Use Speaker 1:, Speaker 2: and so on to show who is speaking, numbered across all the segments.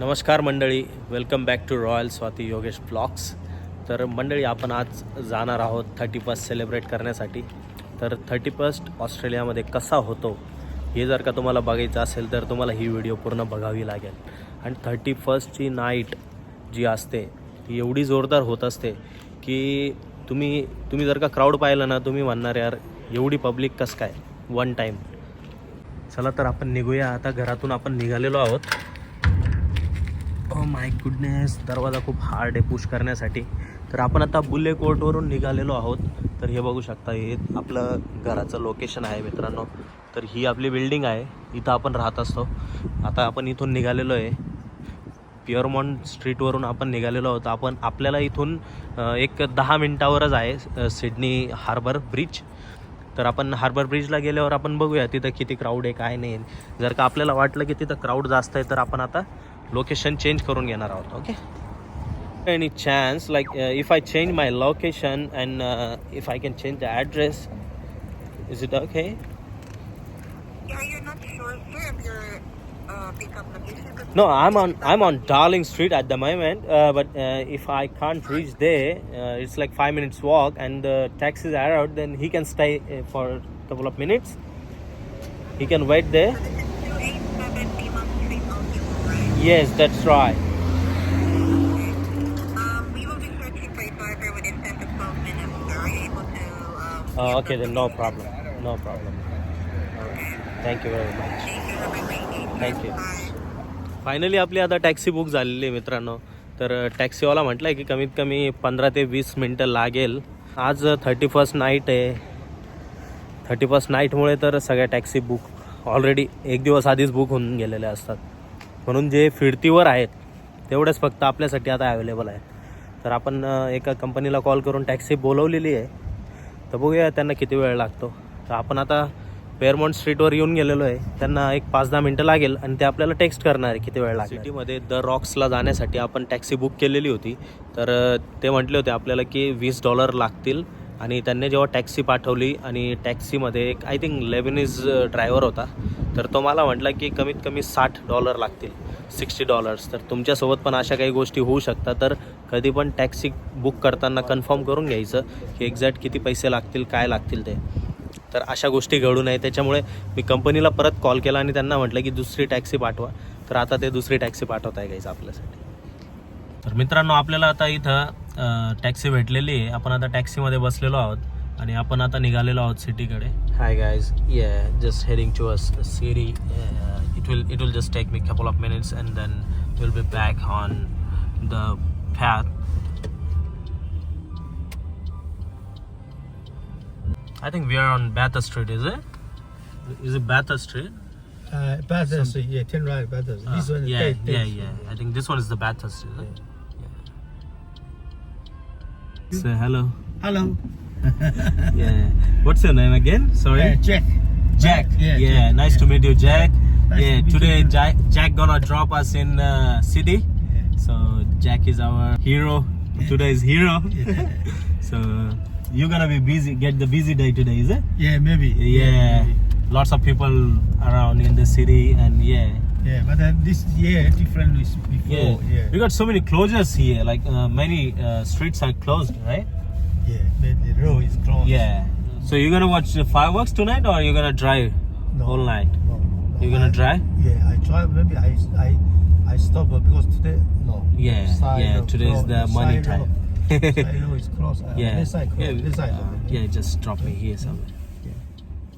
Speaker 1: नमस्कार मंडळी welcome back to royal Swati Yogesh blogs तर मंडळी आपण आज जाणार आहोत थर्टी फर्स्ट सेलिब्रेट करण्यासाठी. तर थर्टी फर्स्ट ऑस्ट्रेलियामध्ये कसा होतो हे जर का तुम्हाला बघायचं असेल तर तुम्हाला ही व्हिडिओ पूर्ण बघावी लागेल. आणि थर्टी फर्स्टची नाईट जी असते ती एवढी जोरदार होत असते की तुम्ही तुम्ही जर का क्राऊड पाहिलं ना तुम्ही म्हणणार यार एवढी पब्लिक कसं काय? वन टाईम चला तर आपण निघूया. आता घरातून आपण निघालेलो आहोत. Oh माय गुडनेस दरवाजा खूप हार्ड आहे पुश करण्यासाठी. तर आपण आता बुल्ले कोर्टवरून निघालेलो आहोत. तर हे बघू शकता हे आपलं घराचं लोकेशन आहे मित्रांनो. तर ही आपली बिल्डिंग आहे. इथं आपण राहत असतो. आता आपण इथून निघालेलो आहे. पिअरमॉन्ट स्ट्रीटवरून आपण निघालेलो आहोत. आपण आपल्याला इथून एक दहा मिनटावरच आहे सिडनी हार्बर ब्रिज तर आपण हार्बर ब्रिजला गेल्यावर आपण बघूया तिथं किती क्राऊड आहे काय नाही. जर का आपल्याला वाटलं की तिथं क्राऊड जास्त आहे तर आपण आता लोकेशन चेंज करून घेणार आहोत okay any chance like if I change my location and if I can change the address is it okay
Speaker 2: Yeah, you're not sure, sir, if your uh, pickup location. Because
Speaker 1: No, I'm on I'm on Darling Street at the moment. Uh, but uh, if I can't reach there, uh, it's like five minutes walk, and the taxis are out. Then he can stay uh, for a couple of minutes. He can wait there. Yes, that's right.
Speaker 2: Um, we will be searching for your driver within 10 to 12 minutes, sir. Are you able to... Um,
Speaker 1: Uh,
Speaker 2: get
Speaker 1: okay,
Speaker 2: the
Speaker 1: then no problem. No problem. Thank you very much.
Speaker 2: Thank you.
Speaker 1: Finally आपली आता taxi book झालेली आहे मित्रांनो तर टॅक्सीवाला म्हटलं आहे की कमीत कमी पंधरा ते वीस मिनटं लागेल आज थर्टी फर्स्ट नाईट आहे थर्टी फर्स्ट नाईटमुळे तर सगळ्या टॅक्सी बुक ऑलरेडी एक दिवस आधीच बुक होऊन गेलेल्या असतात म्हणून जे फिरतीवर आहेत तेवढंच फक्त आपल्यासाठी आता अवेलेबल आहे. तर आपण एका कंपनीला कॉल करून टॅक्सी बोलवलेली आहे. तर बघूया त्यांना किती वेळ लागतो. तर आपण आता पेअरमॉन्ट स्ट्रीटवर येऊन गेलेलो आहे. त्यांना एक पाच दहा मिनटं लागेल आणि ते आपल्याला टेक्स्ट करणार आहे किती वेळ लागेल सिटीमध्ये द रॉक्सला जाण्यासाठी आपण टॅक्सी बुक केलेली होती. तर ते म्हटले होते आपल्याला की वीस डॉलर लागतील. आणि त्यांनी जेव्हा टॅक्सी पाठवली आणि टॅक्सीमध्ये एक आय थिंक लेबिनीज ड्रायव्हर होता. तर तो मला म्हटला की कमीत कमी साठ डॉलर लागतील. सिक्स्टी डॉलर्स तर तुमच्यासोबत पण अशा काही गोष्टी होऊ शकतात. तर कधी पण टॅक्सी बुक करताना कन्फर्म करून घ्यायचं की एक्झॅक्ट किती पैसे लागतील काय लागतील ते. तर अशा गोष्टी घडू नये. त्याच्यामुळे मी कंपनीला परत कॉल केला आणि त्यांना म्हटलं की दुसरी टॅक्सी पाठवा. तर आता ते दुसरी टॅक्सी पाठवत आहे घ्यायचं आपल्यासाठी. तर मित्रांनो आपल्याला आता इथं टॅक्सी भेटलेली आहे. आपण आता टॅक्सीमध्ये बसलेलो आहोत. आणि आपण आता निघालेलो आहोत सिटीकडे hi guys yeah just heading to us city it will it will just take me couple of minutes and then will be back on the path I think we are on Bathurst Street, is it? Is it Bathurst Street?
Speaker 3: Uh, Bathurst, yeah, turn right, Bathurst.
Speaker 1: Ah,
Speaker 3: this one is
Speaker 1: yeah,
Speaker 3: take,
Speaker 1: yeah,
Speaker 3: takes-
Speaker 1: yeah. I think this one is the Bathurst, is it? Yeah. Say hello.
Speaker 3: Hello.
Speaker 1: Yeah. What's your name again? Sorry.
Speaker 3: Uh, Jack.
Speaker 1: Jack.
Speaker 3: Yeah,
Speaker 1: Yeah.
Speaker 3: Jack.
Speaker 1: Nice to meet you, Jack.
Speaker 3: Nice
Speaker 1: yeah.
Speaker 3: to
Speaker 1: Today. Jack, Jack gonna drop us in uh, city. So Jack is our hero. Today's hero. so you're gonna be busy. Get the busy day today, is it?
Speaker 3: Yeah, maybe.
Speaker 1: Yeah.
Speaker 3: maybe.
Speaker 1: Lots of people around in the city, and yeah.
Speaker 3: Yeah, but then this year different is
Speaker 1: Yeah.
Speaker 3: before. Yeah.
Speaker 1: We got so many closures here. Like uh, many uh, streets are closed, right?
Speaker 3: Yeah, but the road is closed.
Speaker 1: Yeah. So you're gonna watch the fireworks tonight, or you're gonna drive
Speaker 3: No,
Speaker 1: all night?
Speaker 3: No, no,
Speaker 1: You're gonna
Speaker 3: I-
Speaker 1: drive?
Speaker 3: Yeah, I drive. Maybe I I I stop because today no.
Speaker 1: Yeah, yeah. Today is the money time.
Speaker 3: road- closed. Uh,
Speaker 1: yeah.
Speaker 3: Side closed.
Speaker 1: yeah.
Speaker 3: Side.
Speaker 1: uh, yeah. Just drop me here somewhere.
Speaker 3: Yeah.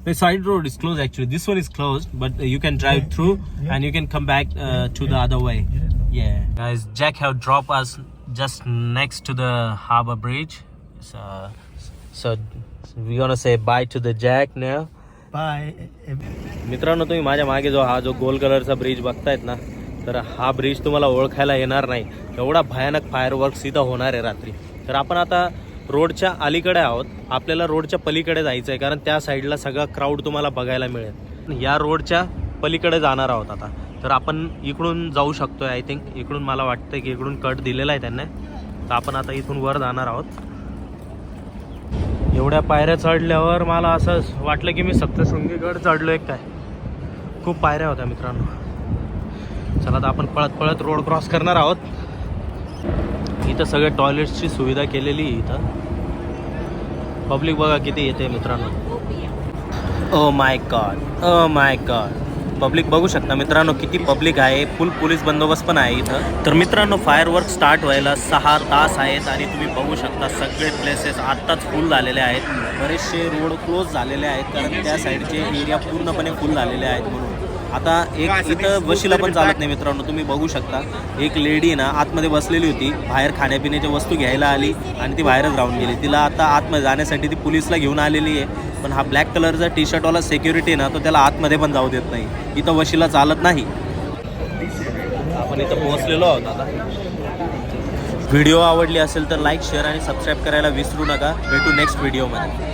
Speaker 1: The side road is closed actually. This one is closed, but uh, you can drive
Speaker 3: Yeah,
Speaker 1: through
Speaker 3: yeah.
Speaker 1: and you can come back uh, to the other way.
Speaker 3: Yeah,
Speaker 1: guys, Jack have dropped us just next to the harbor bridge. So, so we're gonna say bye to the Jack now.
Speaker 3: Bye. Uh,
Speaker 1: मित्रांनो तुम्ही माझ्या मागे जो हा जो गोल कलरचा bridge बघतायत ना तर हा ब्रिज तुम्हाला ओळखायला येणार नाही. एवढा भयानक फायरवर्क्स इथं होणार आहे रात्री. तर आपण आता रोडच्या अलीकडे आहोत. आपल्याला रोडच्या पलीकडे जायचं आहे कारण त्या साईडला सगळा क्राऊड तुम्हाला बघायला मिळेल. या रोडच्या पलीकडे जाणार आहोत आता. तर आपण इकडून जाऊ शकतोय आय थिंक इकडून मला वाटतं की इकडून कट दिलेला आहे त्यांना. तर आपण आता इथून वर जाणार आहोत. एवढ्या पायऱ्या चढल्यावर मला असं वाटलं की मी सप्तशृंगीगड चढलो एक काय. खूप पायऱ्या होत्या मित्रांनो. चला आता आपण पळत पळत रोड क्रॉस करणार आहोत. इथं सगळे टॉयलेट्सची सुविधा केलेली इथं. पब्लिक बघा किती येते मित्रांनो. ओ my God oh my God public बघू शकता. मित्रांनो किती पब्लिक आहे? फुल पोलीस बंदोबस्त पण आहे इथं. तर मित्रांनो फायरवर्क स्टार्ट व्हायला सहा तास आहेत आणि तुम्ही बघू शकता सगळे प्लेसेस आत्ताच फुल झालेले आहेत. बरेचसे रोड क्लोज झालेले आहेत कारण त्या साईडचे एरिया पूर्णपणे फुल झालेले आहेत म्हणून. आता एक इथं बशीला पण चालत नाही मित्रांनो तुम्ही बघू शकता. एक लेडी ना आतमध्ये बसलेली होती. बाहेर खाण्यापिण्याच्या वस्तू घ्यायला आली आणि ती बाहेरच राहून गेली. तिला आता आतमध्ये जाण्यासाठी ती पोलिसला घेऊन आलेली आहे. पण हा ब्लॅक कलरचा टी शर्टवाला सेक्युरिटी ना तो त्याला आतमध्ये पण जाऊ देत नाही. इथं वशीला चालत नाही. आपण इथं पोहोचलेलो आहोत आता. व्हिडिओ आवडली असेल तर लाईक शेअर आणि सबस्क्राईब करायला विसरू नका. भेटू नेक्स्ट व्हिडिओमध्ये